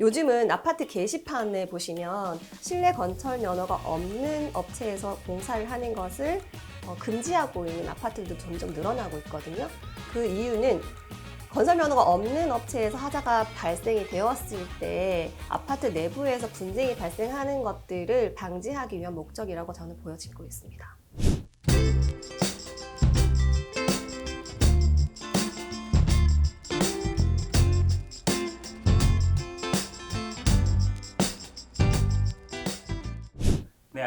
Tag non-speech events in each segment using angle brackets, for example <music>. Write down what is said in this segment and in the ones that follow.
요즘은 아파트 게시판에 보시면 실내 건설 면허가 없는 업체에서 공사를 하는 것을 어, 금지하고 있는 아파트들도 점점 늘어나고 있거든요. 그 이유는 건설 면허가 없는 업체에서 하자가 발생이 되었을 때 아파트 내부에서 분쟁이 발생하는 것들을 방지하기 위한 목적이라고 저는 보여지고 있습니다.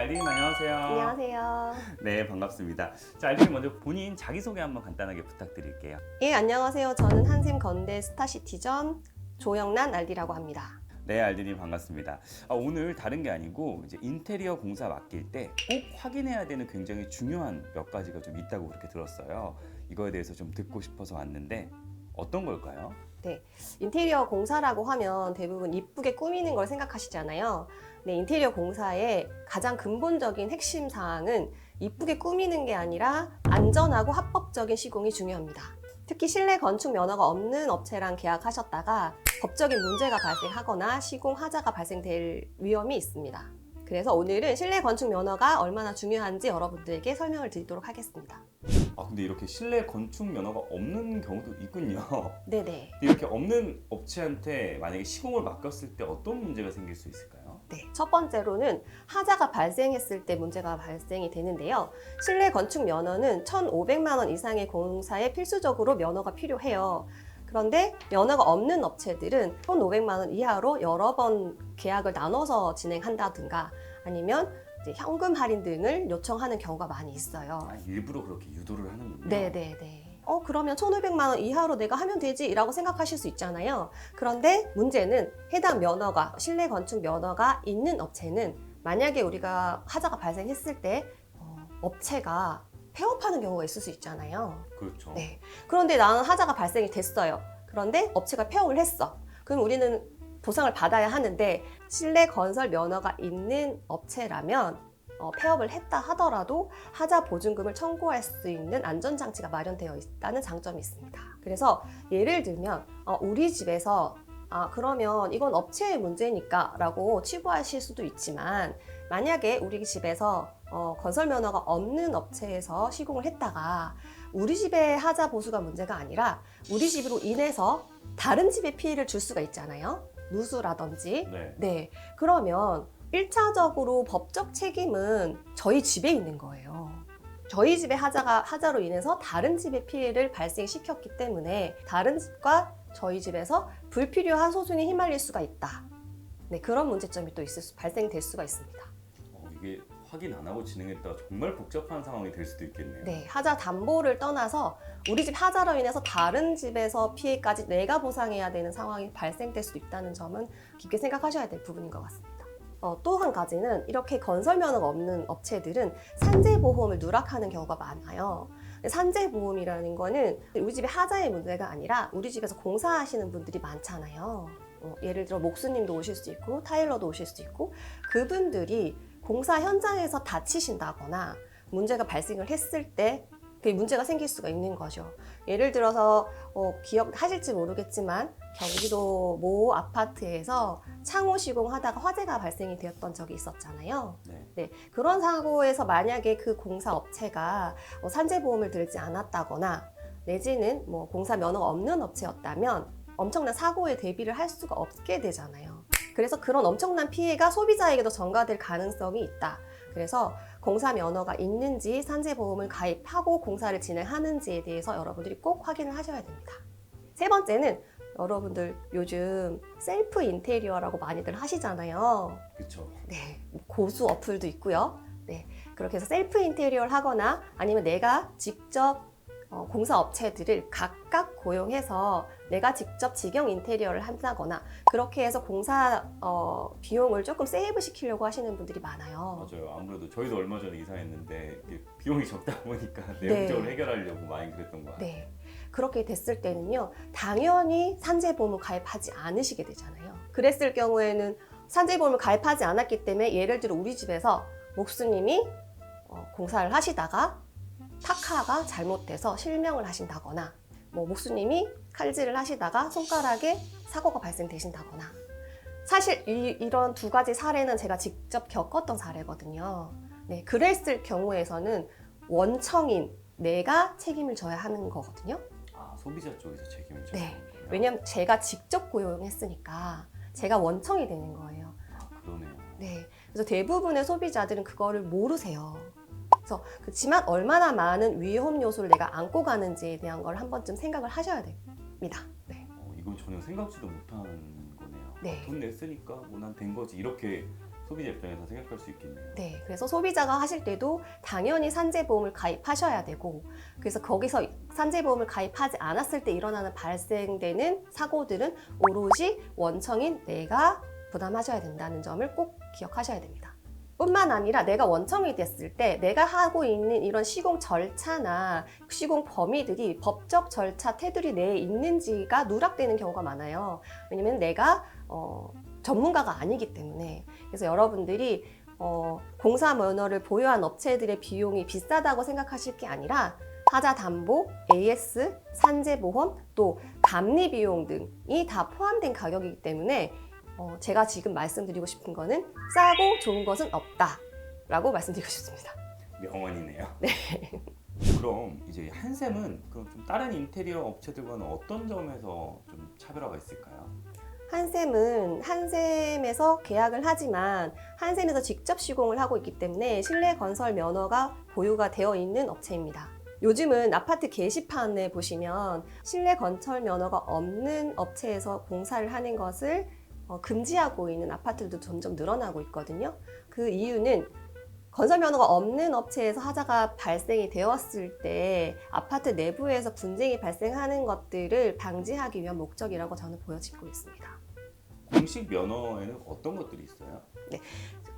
알리님 안녕하세요. 안녕하세요. 네, 반갑습니다. 자, 알리님 먼저 본인 자기소개 한번 간단하게 부탁드릴게요. 예, 안녕하세요. 저는 한샘 건대 스타시티전 조영란 알디라고 합니다. 네, 알리님 반갑습니다. 아, 오늘 다른 게 아니고 이제 인테리어 공사 맡길 때 꼭 확인해야 되는 굉장히 중요한 몇 가지가 좀 있다고 그렇게 들었어요. 이거에 대해서 좀 듣고 싶어서 왔는데 어떤 걸까요? 인테리어 공사라고 하면 대부분 이쁘게 꾸미는 걸 생각하시잖아요. 네, 인테리어 공사의 가장 근본적인 핵심 사항은 이쁘게 꾸미는 게 아니라 안전하고 합법적인 시공이 중요합니다. 특히 실내 건축 면허가 없는 업체랑 계약하셨다가 법적인 문제가 발생하거나 시공 하자가 발생될 위험이 있습니다. 그래서 오늘은 실내 건축 면허가 얼마나 중요한지 여러분들에게 설명을 드리도록 하겠습니다. 아, 근데 이렇게 실내 건축 면허가 없는 경우도 있군요. <laughs> 네네. 이렇게 없는 업체한테 만약에 시공을 맡겼을 때 어떤 문제가 생길 수 있을까요? 네. 첫 번째로는 하자가 발생했을 때 문제가 발생이 되는데요. 실내 건축 면허는 1,500만 원 이상의 공사에 필수적으로 면허가 필요해요. 그런데 면허가 없는 업체들은 1,500만 원 이하로 여러 번 계약을 나눠서 진행한다든가 아니면 현금 할인 등을 요청하는 경우가 많이 있어요. 아, 일부러 그렇게 유도를 하는군요. 네 네 네. 어, 그러면 1,500만 원 이하로 내가 하면 되지? 라고 생각하실 수 있잖아요. 그런데 문제는 해당 면허가, 실내 건축 면허가 있는 업체는 만약에 우리가 하자가 발생했을 때 어, 업체가 폐업하는 경우가 있을 수 있잖아요. 그렇죠. 네. 그런데 나는 하자가 발생이 됐어요. 그런데 업체가 폐업을 했어. 그럼 우리는 보상을 받아야 하는데 실내 건설 면허가 있는 업체라면 어, 폐업을 했다 하더라도 하자 보증금을 청구할 수 있는 안전장치가 마련되어 있다는 장점이 있습니다. 그래서 예를 들면 어, 우리 집에서 아 그러면 이건 업체의 문제니까 라고 치부하실 수도 있지만 만약에 우리 집에서 어, 건설 면허가 없는 업체에서 시공을 했다가 우리 집의 하자 보수가 문제가 아니라 우리 집으로 인해서 다른 집에 피해를 줄 수가 있잖아요. 누수라든지. 네. 네. 그러면 1차적으로 법적 책임은 저희 집에 있는 거예요. 저희 집의 하자가 하자로 인해서 다른 집의 피해를 발생시켰기 때문에 다른 집과 저희 집에서 불필요한 소송에 휘말릴 수가 있다. 네, 그런 문제점이 또 있을 수, 발생될 수가 있습니다. 어, 이게 확인 안 하고 진행했다 정말 복잡한 상황이 될 수도 있겠네요. 네, 하자 담보를 떠나서 우리 집 하자로 인해서 다른 집에서 피해까지 내가 보상해야 되는 상황이 발생될 수도 있다는 점은 깊게 생각하셔야 될 부분인 것 같습니다. 어, 또 한 가지는 이렇게 건설 면허가 없는 업체들은 산재 보험을 누락하는 경우가 많아요. 근데 산재 보험이라는 거는 우리 집의 하자의 문제가 아니라 우리 집에서 공사하시는 분들이 많잖아요. 어, 예를 들어 목수님도 오실 수 있고 타일러도 오실 수 있고 그분들이 공사 현장에서 다치신다거나 문제가 발생을 했을 때그 문제가 생길 수가 있는 거죠. 예를 들어서 어, 기억하실지 모르겠지만 경기도 모 아파트에서 창호 시공하다가 화재가 발생이 되었던 적이 있었잖아요. 네. 네, 그런 사고에서 만약에 그 공사 업체가 뭐 산재보험을 들지 않았다거나 내지는 뭐 공사 면허가 없는 업체였다면 엄청난 사고에 대비를 할 수가 없게 되잖아요. 그래서 그런 엄청난 피해가 소비자에게도 전가될 가능성이 있다. 그래서 공사 면허가 있는지 산재보험을 가입하고 공사를 진행하는지에 대해서 여러분들이 꼭 확인을 하셔야 됩니다. 세 번째는 여러분들 요즘 셀프 인테리어라고 많이들 하시잖아요. 그렇죠. 네, 고수 어플도 있고요. 네, 그렇게 해서 셀프 인테리어를 하거나 아니면 내가 직접 어, 공사 업체들을 각각 고용해서 내가 직접 직영 인테리어를 한다거나 그렇게 해서 공사 어, 비용을 조금 세이브 시키려고 하시는 분들이 많아요. 맞아요. 아무래도 저희도 얼마 전에 이사했는데 이게 비용이 <laughs> 적다 보니까 네. 내용적으로 해결하려고 많이 그랬던 것 같아요. 네. 그렇게 됐을 때는요, 당연히 산재보험을 가입하지 않으시게 되잖아요. 그랬을 경우에는 산재보험을 가입하지 않았기 때문에 예를 들어 우리 집에서 목수님이 어, 공사를 하시다가 타카가 잘못돼서 실명을 하신다거나 뭐 목수님이 칼질을 하시다가 손가락에 사고가 발생되신다거나 사실 이, 이런 두 가지 사례는 제가 직접 겪었던 사례거든요. 네, 그랬을 경우에서는 원청인 내가 책임을 져야 하는 거거든요. 아 소비자 쪽에서 책임을 져야 네. 왜냐하면 제가 직접 고용했으니까 제가 원청이 되는 거예요. 아, 그러네요. 네. 그래서 대부분의 소비자들은 그거를 모르세요. 그래서 그렇지만 얼마나 많은 위험 요소를 내가 안고 가는지에 대한 걸 한 번쯤 생각을 하셔야 됩니다. 네. 어, 이건 전혀 생각지도 못한 거네요. 네. 아, 돈 냈으니까 뭐 난 된 거지 이렇게 소비자 입장에서 생각할 수 있겠네요. 네, 그래서 소비자가 하실 때도 당연히 산재보험을 가입하셔야 되고, 그래서 거기서 산재보험을 가입하지 않았을 때 일어나는 발생되는 사고들은 오로지 원청인 내가 부담하셔야 된다는 점을 꼭 기억하셔야 됩니다. 뿐만 아니라 내가 원청이 됐을 때 내가 하고 있는 이런 시공 절차나 시공 범위들이 법적 절차 테두리 내에 있는지가 누락되는 경우가 많아요. 왜냐면 내가 어, 전문가가 아니기 때문에 그래서 여러분들이 어, 공사 면허를 보유한 업체들의 비용이 비싸다고 생각하실 게 아니라 하자 담보, AS, 산재 보험, 또 감리 비용 등이 다 포함된 가격이기 때문에 어, 제가 지금 말씀드리고 싶은 거는 싸고 좋은 것은 없다 라고 말씀드리고 싶습니다. 명언이네요. <laughs> 그럼 이제 한샘은 그럼 좀 다른 인테리어 업체들과는 어떤 점에서 좀 차별화가 있을까요? 한샘은 한샘에서 계약을 하지만 한샘에서 직접 시공을 하고 있기 때문에 실내 건설 면허가 보유가 되어 있는 업체입니다. 요즘은 아파트 게시판에 보시면 실내 건설 면허가 없는 업체에서 공사를 하는 것을 어, 금지하고 있는 아파트들도 점점 늘어나고 있거든요. 그 이유는 건설 면허가 없는 업체에서 하자가 발생이 되었을 때 아파트 내부에서 분쟁이 발생하는 것들을 방지하기 위한 목적이라고 저는 보여지고 있습니다. 공식 면허에는 어떤 것들이 있어요?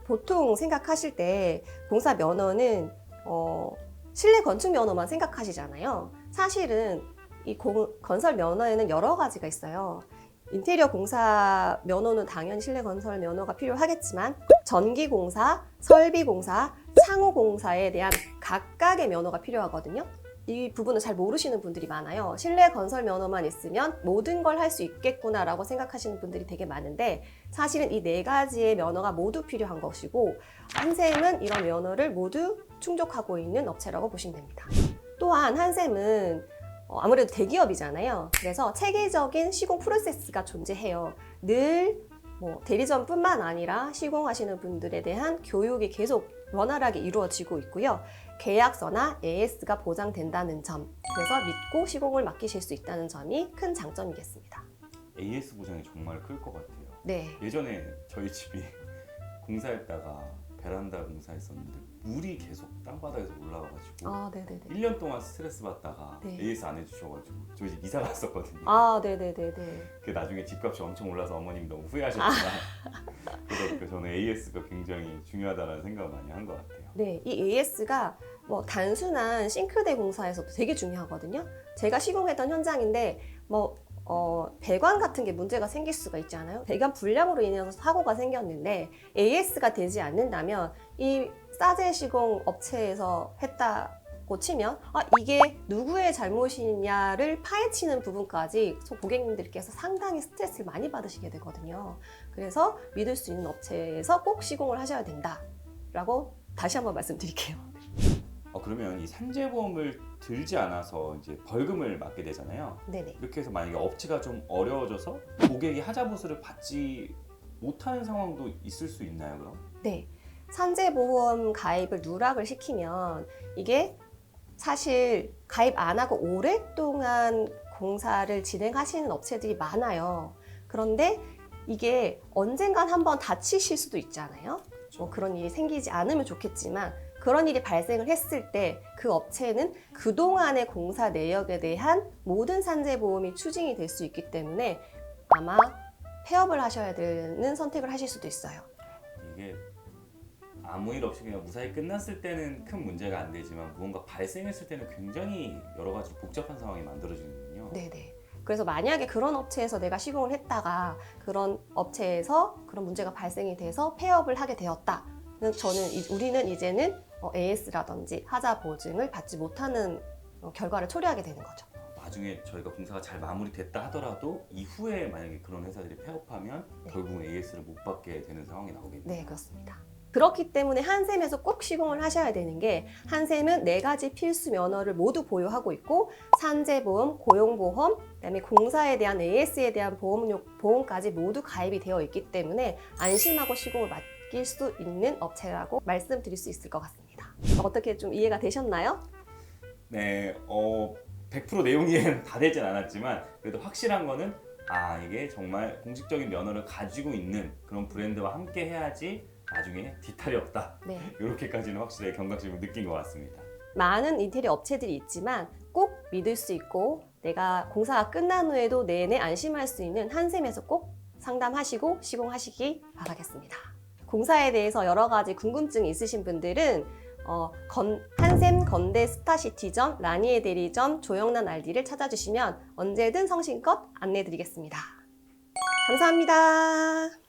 보통 생각하실 때 공사 면허는 어, 실내 건축 면허만 생각하시잖아요. 사실은 이 공- 건설 면허에는 여러 가지가 있어요. 인테리어 공사 면허는 당연히 실내 건설 면허가 필요하겠지만 전기 공사, 설비 공사, 상호 공사에 대한 각각의 면허가 필요하거든요. 이 부분을 잘 모르시는 분들이 많아요. 실내 건설 면허만 있으면 모든 걸 할 수 있겠구나라고 생각하시는 분들이 되게 많은데 사실은 이 네 가지의 면허가 모두 필요한 것이고 한샘은 이런 면허를 모두 충족하고 있는 업체라고 보시면 됩니다. 또한 한샘은 어, 아무래도 대기업이잖아요. 그래서 체계적인 시공 프로세스가 존재해요. 늘 뭐 대리점뿐만 아니라 시공하시는 분들에 대한 교육이 계속 원활하게 이루어지고 있고요. 계약서나 AS가 보장된다는 점, 그래서 믿고 시공을 맡기실 수 있다는 점이 큰 장점이겠습니다. AS 보장이 정말 클 것 같아요. 네. 예전에 저희 집이 공사했다가 베란다 공사했었는데 물이 계속 땅바닥에서 올라와가지고 아, 네네네. 1년 동안 스트레스 받다가 네. AS 안 해주셔가지고 저희 집 이사 갔었거든요. 아, 네네네네. 그 나중에 집값이 엄청 올라서 어머님이 너무 후회하셨지만 <laughs> 그래서 그 저는 AS가 굉장히 중요하다는 생각을 많이 한 것 같아요. 네, 이 AS가 뭐 단순한 싱크대 공사에서도 되게 중요하거든요. 제가 시공했던 현장인데 뭐 어, 배관 같은 게 문제가 생길 수가 있잖아요. 배관 불량으로 인해서 사고가 생겼는데 AS가 되지 않는다면 이 싸제 시공 업체에서 했다 고 치면 아 이게 누구의 잘못이냐를 파헤치는 부분까지 소- 고객님들께서 상당히 스트레스를 많이 받으시게 되거든요. 그래서 믿을 수 있는 업체에서 꼭 시공을 하셔야 된다라고 다시 한번 말씀드릴게요. 어, 그러면 이 산재보험을 들지 않아서 이제 벌금을 맞게 되잖아요. 네네. 이렇게 해서 만약에 업체가 좀 어려워져서 고객이 하자보수를 받지 못하는 상황도 있을 수 있나요, 그럼? 네. 산재보험 가입을 누락을 시키면 이게 사실 가입 안 하고 오랫동안 공사를 진행하시는 업체들이 많아요. 그런데 이게 언젠간 한번 다치실 수도 있잖아요. 뭐 그런 일이 생기지 않으면 좋겠지만 그런 일이 발생을 했을 때 그 업체는 그동안의 공사 내역에 대한 모든 산재보험이 추징이 될 수 있기 때문에 아마 폐업을 하셔야 되는 선택을 하실 수도 있어요. 이게 아무 일 없이 그냥 무사히 끝났을 때는 큰 문제가 안 되지만 무언가 발생했을 때는 굉장히 여러 가지 복잡한 상황이 만들어지는군요. 네네. 그래서 만약에 그런 업체에서 내가 시공을 했다가 그런 업체에서 그런 문제가 발생이 돼서 폐업을 하게 되었다. 는 저는 이- 우리는 이제는 AS라든지 하자 보증을 받지 못하는 어, 결과를 초래하게 되는 거죠. 나중에 저희가 공사가 잘 마무리됐다 하더라도 이후에 만약에 그런 회사들이 폐업하면 네. 결국은 AS를 못 받게 되는 상황이 나오겠네요. 네, 그렇습니다. 그렇기 때문에 한샘에서 꼭 시공을 하셔야 되는 게 한샘은 네 가지 필수 면허를 모두 보유하고 있고 산재보험, 고용보험, 그다음에 공사에 대한 AS에 대한 보험료 보험까지 모두 가입이 되어 있기 때문에 안심하고 시공을 맡 길수 있는 업체라고 말씀드릴 수 있을 것 같습니다. 어떻게 좀 이해가 되셨나요? 네, 어, 100% 내용 이해는 다 되진 않았지만 그래도 확실한 거는 아 이게 정말 공식적인 면허를 가지고 있는 그런 브랜드와 함께 해야지 나중에 뒤탈이 없다. 네. 이렇게까지는 확실히 경각심을 느낀 것 같습니다. 많은 인테리어 업체들이 있지만 꼭 믿을 수 있고 내가 공사가 끝난 후에도 내내 안심할 수 있는 한샘에서 꼭 상담하시고 시공하시기 바라겠습니다. 공사에 대해서 여러 가지 궁금증이 있으신 분들은 어, 건- 한샘 건대 스타시티점 라니에 대리점 조영란 RD를 찾아주시면 언제든 성심껏 안내드리겠습니다. 감사합니다.